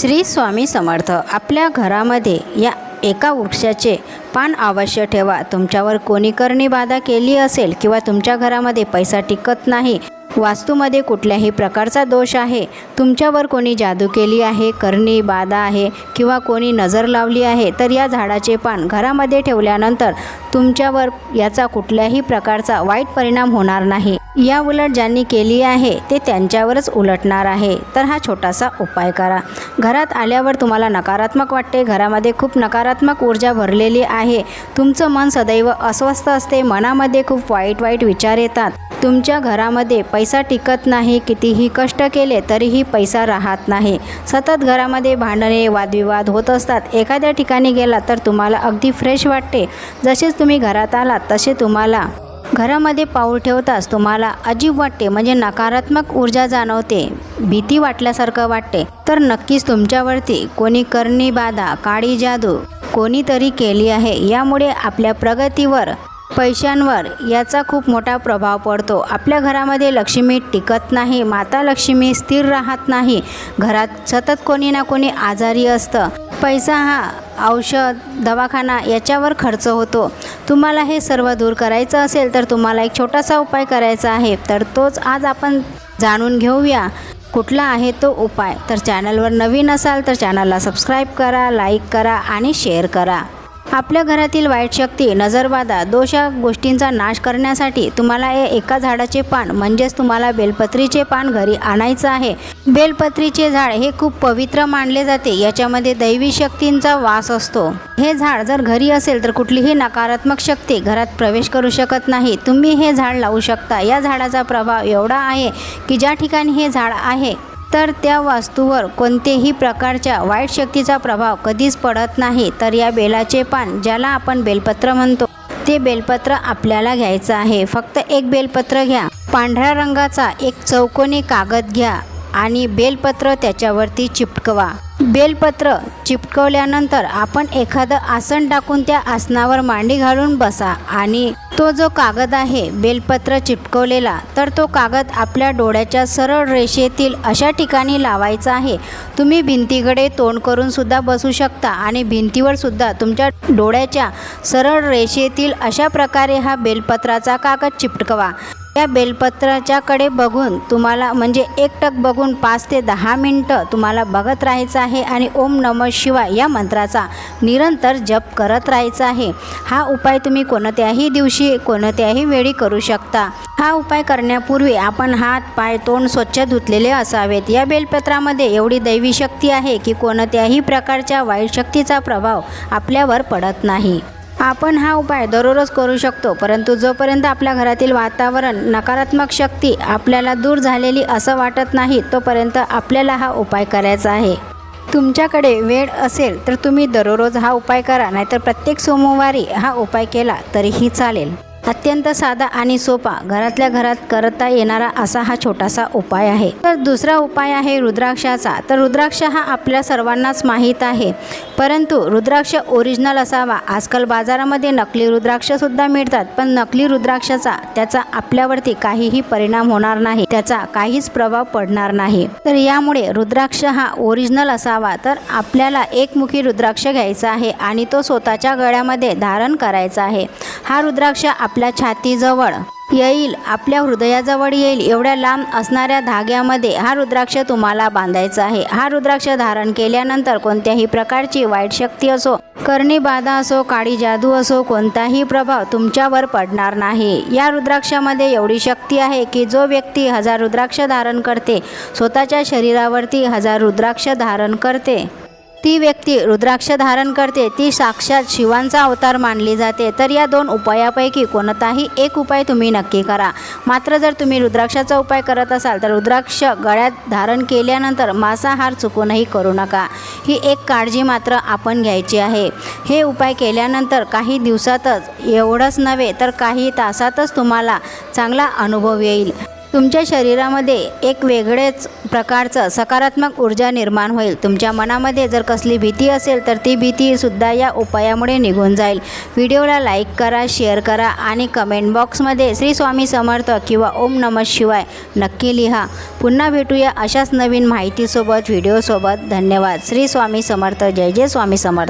श्री स्वामी समर्थ आपल्या घरामध्ये या एका वृक्षाचे पान अवश्य ठेवा. तुमच्यावर कोणी करणी बाधा केली असेल किंवा तुमच्या घरामध्ये पैसा टिकत नाही वास्तूमध्ये कुठल्याही प्रकारचा दोष आहे तुमच्यावर कोणी जादू केली आहे करणी बाधा आहे किंवा कोणी नजर लावली आहे तर या झाडाचे पान घरामध्ये ठेवल्यानंतर तुमच्यावर याचा कुठल्याही प्रकारचा वाईट परिणाम होणार नाही. या उलट ज्यांनी केली आहे ते त्यांच्यावरच उलटणार आहे. तर हा छोटासा उपाय करा. घरात आल्यावर तुम्हाला नकारात्मक वाटते. घरामध्ये खूप नकारात्मक ऊर्जा भरलेली आहे. तुमचं मन सदैव अस्वस्थ असते. मनामध्ये खूप वाईट वाईट विचार येतात. तुमच्या घरामध्ये पैसा टिकत नाही. कितीही कष्ट केले तरीही पैसा राहत नाही. सतत घरामध्ये भांडणे वादविवाद होत असतात. एखाद्या ठिकाणी गेला तर तुम्हाला अगदी फ्रेश वाटते. जसेच तुम्ही घरात आलात तसे तुम्हाला घरामध्ये पाऊल ठेवताच तुम्हाला अजीब वाटते म्हणजे नकारात्मक ऊर्जा जाणवते भीती वाटल्यासारखं वाटते. तर नक्कीच तुमच्यावरती कोणी करणी बाधा काळी जादू कोणीतरी केली आहे यामुळे आपल्या प्रगतीवर पैशांवर याचा खूप मोठा प्रभाव पडतो. आपल्या घरामध्ये लक्ष्मी टिकत नाही माता लक्ष्मी स्थिर राहत नाही घरात सतत कोणी ना कोणी आजारी असतं. पैसा हा औषध दवाखाना याच्यावर खर्च होतो. तुम्हाला हे सर्व दूर करायचं असेल तर तुम्हाला एक छोटासा उपाय करायचा आहे. तर तोच आज आपण जाणून घेऊया. कुठला आहे तो उपाय? तर चॅनलवर नवीन असाल तर चॅनलला सबस्क्राईब करा लाईक करा आणि शेअर करा. आपल्या घरातील वाईट शक्ती नजरबाधा दोष या गोष्टींचा नाश करण्यासाठी तुम्हाला हे एका झाडाचे पान म्हणजेच तुम्हाला बेलपत्रीचे पान घरी आणायचं आहे. बेलपत्रीचे झाड हे खूप पवित्र मानले जाते याच्यामध्ये दैवी शक्तींचा वास असतो. हे झाड जर घरी असेल तर कुठलीही नकारात्मक शक्ती घरात प्रवेश करू शकत नाही. तुम्ही हे झाड लावू शकता. या झाडाचा प्रभाव एवढा आहे की ज्या ठिकाणी हे झाड आहे तर त्या वास्तूवर कोणतेही प्रकारच्या वाईट शक्तीचा प्रभाव कधीच पडत नाही. तर या बेलाचे पान ज्याला आपण बेलपत्र म्हणतो ते बेलपत्र आपल्याला घ्यायचं आहे. फक्त एक बेलपत्र घ्या. पांढऱ्या रंगाचा एक चौकोनी कागद घ्या आणि बेलपत्र त्याच्यावरती चिपकवा. बेलपत्र चिपकवल्यानंतर आपण एखादं आसन टाकून त्या आसनावर मांडी घालून बसा आणि तो जो कागद आहे बेलपत्र चिटकवलेला तर तो कागद आपल्या डोळ्याच्या सरळ रेषेतील अशा ठिकाणी लावायचा आहे. तुम्ही भिंतीकडे तोंड करून सुद्धा बसू शकता आणि भिंतीवर सुद्धा तुमच्या डोळ्याच्या सरळ रेषेतील अशा प्रकारे हा बेलपत्राचा कागद चिपटकवा या बेलपत्राच्याकडे बघून तुम्हाला म्हणजे एकटक बघून पाच ते दहा मिनटं तुम्हाला बघत राहायचं आहे आणि ओम नम शिवाय या मंत्राचा निरंतर जप करत राहायचा आहे. हा उपाय तुम्ही कोणत्याही दिवशी कोणत्याही वेळी करू शकता. हा उपाय करण्यापूर्वी आपण हात पाय तोंड स्वच्छ धुतलेले असावेत. या बेलपत्रामध्ये एवढी दैवी शक्ती आहे की कोणत्याही प्रकारच्या वाईट शक्तीचा प्रभाव आपल्यावर पडत नाही. आपण हा उपाय दररोज करू शकतो परंतु जोपर्यंत आपल्या घरातील वातावरण नकारात्मक शक्ती आपल्याला दूर झालेली असं वाटत नाही तोपर्यंत आपल्याला हा उपाय करायचा आहे. तुमच्याकडे वेळ असेल तर तुम्ही दररोज हा उपाय करा नाहीतर प्रत्येक सोमवारी हा उपाय केला तरीही चालेल. अत्यंत साधा आणि सोपा घरातल्या घरात करता येणारा असा हा छोटासा उपाय आहे. तर दुसरा उपाय आहे रुद्राक्षाचा. तर रुद्राक्ष हा आपल्या सर्वांनाच माहीत आहे. परंतु रुद्राक्ष ओरिजिनल असावा. आजकाल बाजारामध्ये नकली रुद्राक्षसुद्धा मिळतात. पण नकली रुद्राक्षाचा त्याचा आपल्यावरती काहीही परिणाम होणार नाही. त्याचा काहीच प्रभाव पडणार नाही. तर यामुळे रुद्राक्ष हा ओरिजिनल असावा. तर आपल्याला एकमुखी रुद्राक्ष घ्यायचा आहे आणि तो स्वतःच्या गळ्यामध्ये धारण करायचा आहे. हा रुद्राक्ष आपल्या छातीजवळ येईल आपल्या हृदयाजवळ येईल एवढ्या लांब असणाऱ्या धाग्यामध्ये हा रुद्राक्ष तुम्हाला बांधायचा आहे. हा रुद्राक्ष धारण केल्यानंतर कोणत्याही प्रकारची वाईट शक्ती असो करणी बाधा असो काळी जादू असो कोणताही प्रभाव तुमच्यावर पडणार नाही. या रुद्राक्षामध्ये एवढी शक्ती आहे की जो व्यक्ती हजार रुद्राक्ष धारण करते स्वतःच्या शरीरावरती हजार रुद्राक्ष धारण करते. ती व्यक्ती रुद्राक्ष धारण करते ती साक्षात शिवांचा अवतार मानली जाते. तर या दोन उपायापैकी कोणताही एक उपाय तुम्ही नक्की करा. मात्र जर तुम्ही रुद्राक्षाचा उपाय करत असाल तर रुद्राक्ष गळ्यात धारण केल्यानंतर मांसाहार चुकूनही करू नका. ही एक काळजी मात्र आपण घ्यायची आहे. हे उपाय केल्यानंतर काही दिवसातच एवढंच नव्हे तर काही तासातच तुम्हाला चांगला अनुभव येईल. तुमच्या शरीरामध्ये एक वेगळेच प्रकारचं सकारात्मक ऊर्जा निर्माण होईल. तुमच्या मनामध्ये जर कसली भीती असेल तर ती भीतीसुद्धा या उपायामुळे निघून जाईल. व्हिडिओला लाईक करा शेअर करा आणि कमेंट बॉक्समध्ये श्री स्वामी समर्थ किंवा ओम नमः शिवाय नक्की लिहा. पुन्हा भेटूया अशाच नवीन माहितीसोबत व्हिडिओसोबत. धन्यवाद. श्री स्वामी समर्थ. जय जय स्वामी समर्थ.